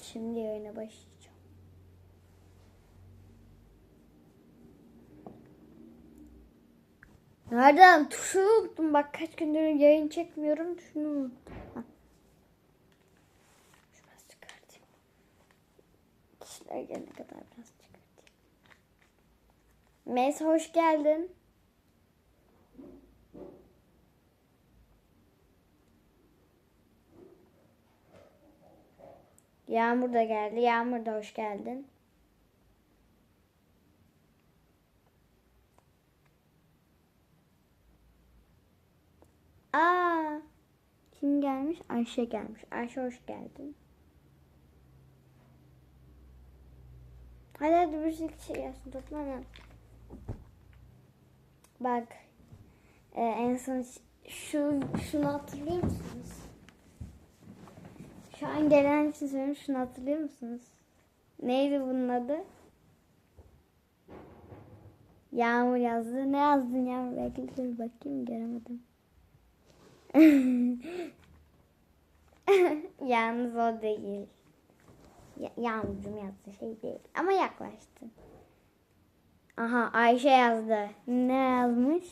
Evet şimdi yayına başlayacağım. Nereden? Tuşu unuttum. Bak kaç gündür yayın çekmiyorum. Şunu unuttum. Çıkartayım. Kişiler gelene kadar biraz çıkartayım. Mes hoş geldin. Yağmur da geldi. Yağmur da hoş geldin. Aa, kim gelmiş? Ayşe gelmiş. Ayşe hoş geldin. Hadi hadi bir sürü kişi gelsin. Toplana. Bak. e, en son şu şunu hatırlıyor musunuz? Şu an gelen için söylüyorum. Şunu hatırlıyor musunuz? Neydi bunun adı? Yağmur yazdı. Ne yazdın Yağmur? Belki dur bakayım göremedim. Yalnız o değil. Ya, Yağmurcuğum yazdığı şey değil. Ama yaklaştın. Aha Ayşe yazdı. Ne yazmış?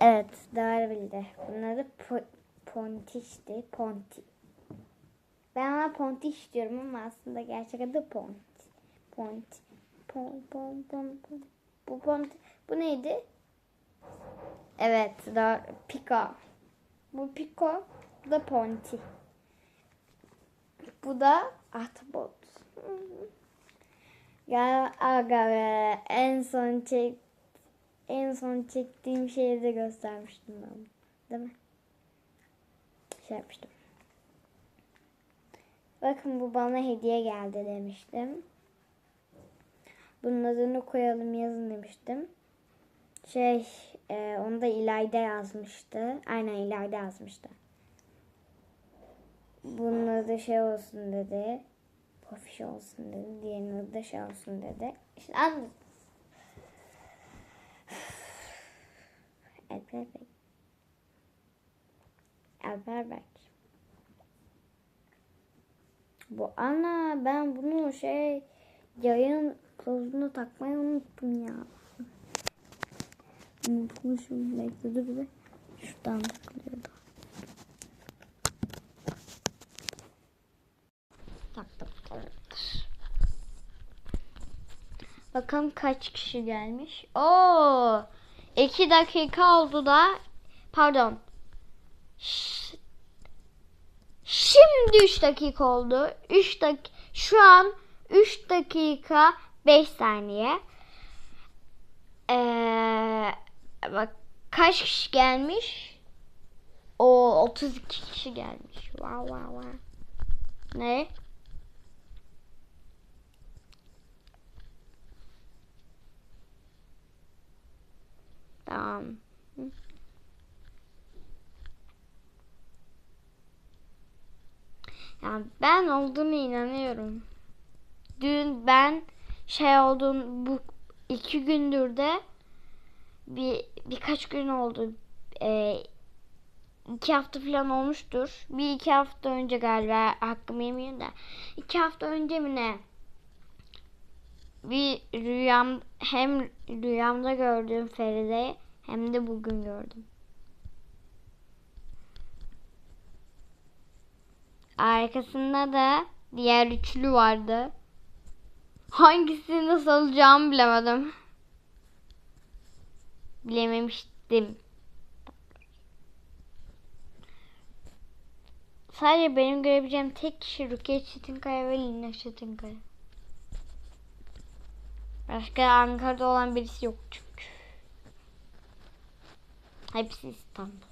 Evet doğru bildi. Bunun adı Pontiş'ti. Ponti. Ben ona Pontiş diyorum ama aslında gerçek adı Ponti. Ponti. Pon, pon, pon. Bu Ponti. Bu neydi? Evet, doğru. Pico. Bu Pico, bu da Ponti. Bu da Ahtapot. Ya aga be, en son çek en son çektiğim şeyi de göstermiştim ben. Değil mi? Şey yapmıştım. Bakın bu bana hediye geldi demiştim. Bunun adını koyalım yazın demiştim. Şey, e, onu da İlayda yazmıştı. Aynen İlayda yazmıştı. Bunun adı şey olsun dedi. Pofiş olsun dedi. Diğerinin adı da şey olsun dedi. İşte anladım. Alper Bey. Alper Bey. Bu ana ben bunu şey yayın kılavuzuna takmayı unuttum ya. Unutmuşum. Bekle dur bir. Şuradan tıklıyordu. Taktım. Bakalım kaç kişi gelmiş. Oo! 2 dakika oldu da pardon. Şimdi 3 dakika oldu. 3 dak şu an 3 dakika 5 saniye. Ee, bak kaç kişi gelmiş? O 32 kişi gelmiş. Wow wow wow. Ne? Tamam. Yani ben olduğunu inanıyorum. Dün ben şey olduğum bu iki gündür de bir birkaç gün oldu. Ee, iki hafta falan olmuştur. Bir iki hafta önce galiba hakkımı yemeyeyim de. iki hafta önce mi ne? Bir rüyam hem rüyamda gördüğüm Feride hem de bugün gördüm. Arkasında da diğer üçlü vardı. Hangisini nasıl alacağımı bilemedim. Bilememiştim. Sadece benim görebileceğim tek kişi Rukiye Çetinkaya ve Lina Çetinkaya. Başka Ankara'da olan birisi yok çünkü. Hepsi İstanbul'da.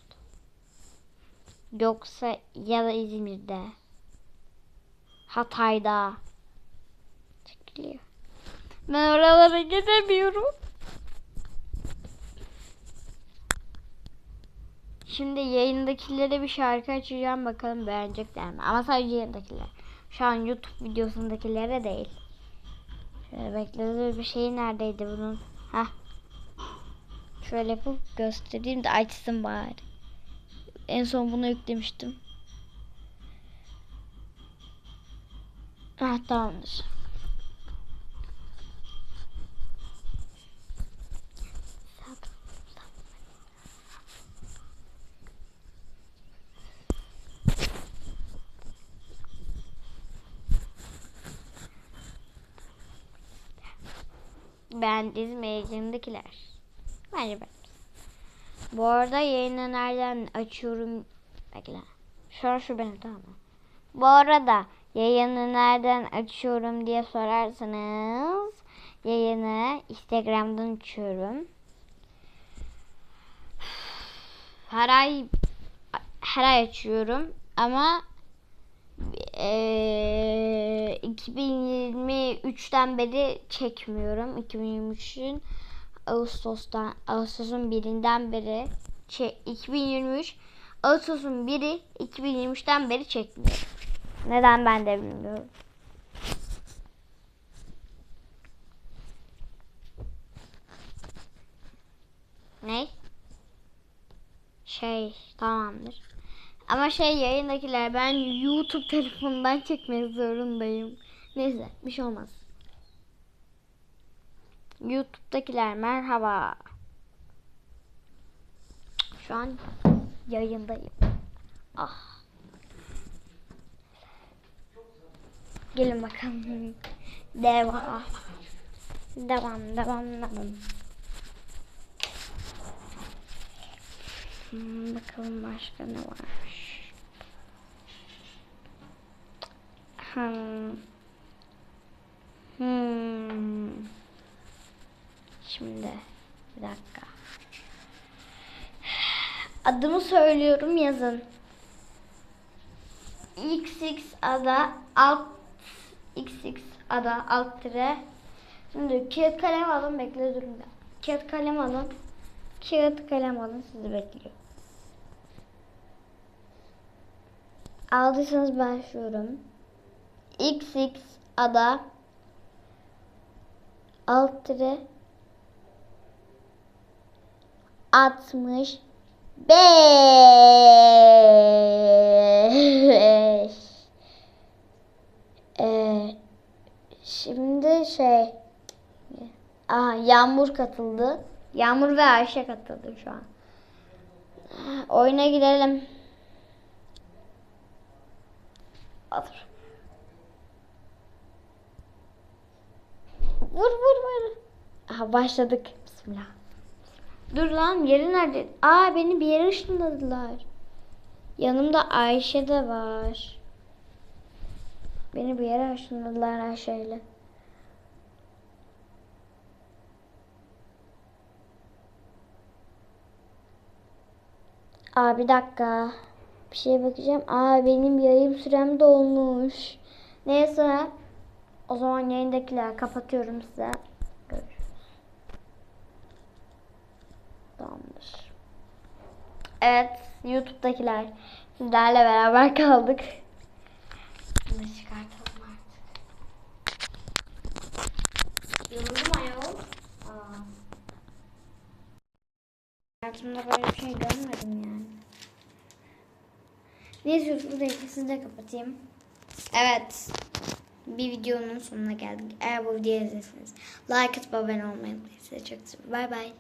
Yoksa ya da İzmir'de. Hatay'da. Çekiliyor. Ben oralara gidemiyorum. Şimdi yayındakilere bir şarkı açacağım bakalım beğenecekler mi? Ama sadece yayındakiler. Şu an YouTube videosundakilere değil. Şöyle beklediğim bir şey neredeydi bunun? Heh. Şöyle yapıp göstereyim de açsın bari. En son bunu yüklemiştim. Ah tamamdır. Ben dizim yayındakiler. Bence ben. Bu arada yayını nereden açıyorum? Bekle. Şu an şu benim tamam? Bu arada yayını nereden açıyorum diye sorarsanız yayını Instagram'dan açıyorum. Her ay her ay açıyorum ama eee 2023'ten beri çekmiyorum. 2023'ün Ağustos'tan Ağustos'un birinden beri çe- 2023 Ağustos'un biri 2023'ten beri çekmiyorum. Neden ben de bilmiyorum. Ne? Şey tamamdır. Ama şey yayındakiler ben YouTube telefonundan çekmek zorundayım. Neyse bir şey olmaz. YouTube'dakiler merhaba. Şu an yayındayım. Ah. Gelin bakalım. Devam. Devam, devam, devam. Hmm, bakalım başka ne varmış. Hmm. Hmm. Şimdi bir dakika. Adımı söylüyorum yazın. XX ada alt XX ada alt tire. Şimdi kağıt kalem alın bekle durun. Kağıt kalem alın. Kağıt kalem alın sizi bekliyor. Aldıysanız başlıyorum. XX ada alt tire 60 5 ee, Şimdi şey Aa, Yağmur katıldı. Yağmur ve Ayşe katıldı şu an. Oyuna girelim. Olur. Vur vur vur. Aha başladık. Bismillah. Dur lan yeri nerede? Aa beni bir yere ışınladılar. Yanımda Ayşe de var. Beni bir yere ışınladılar Ayşe'yle. Aa bir dakika. Bir şeye bakacağım. Aa benim yayın sürem dolmuş. Neyse. O zaman yayındakiler kapatıyorum size. Görüşürüz. Tamamdır. Evet, YouTube'dakiler sizlerle beraber kaldık. Bunu çıkartalım artık. Yoruldum ayol. Aa. Hayatımda böyle bir şey görmedim yani. Neyse YouTube'da sizi de kapatayım. Evet. Bir videonun sonuna geldik. Eğer bu videoyu izlediyseniz like atıp abone olmayı unutmayın. Size çok seviyorum. Bay bay.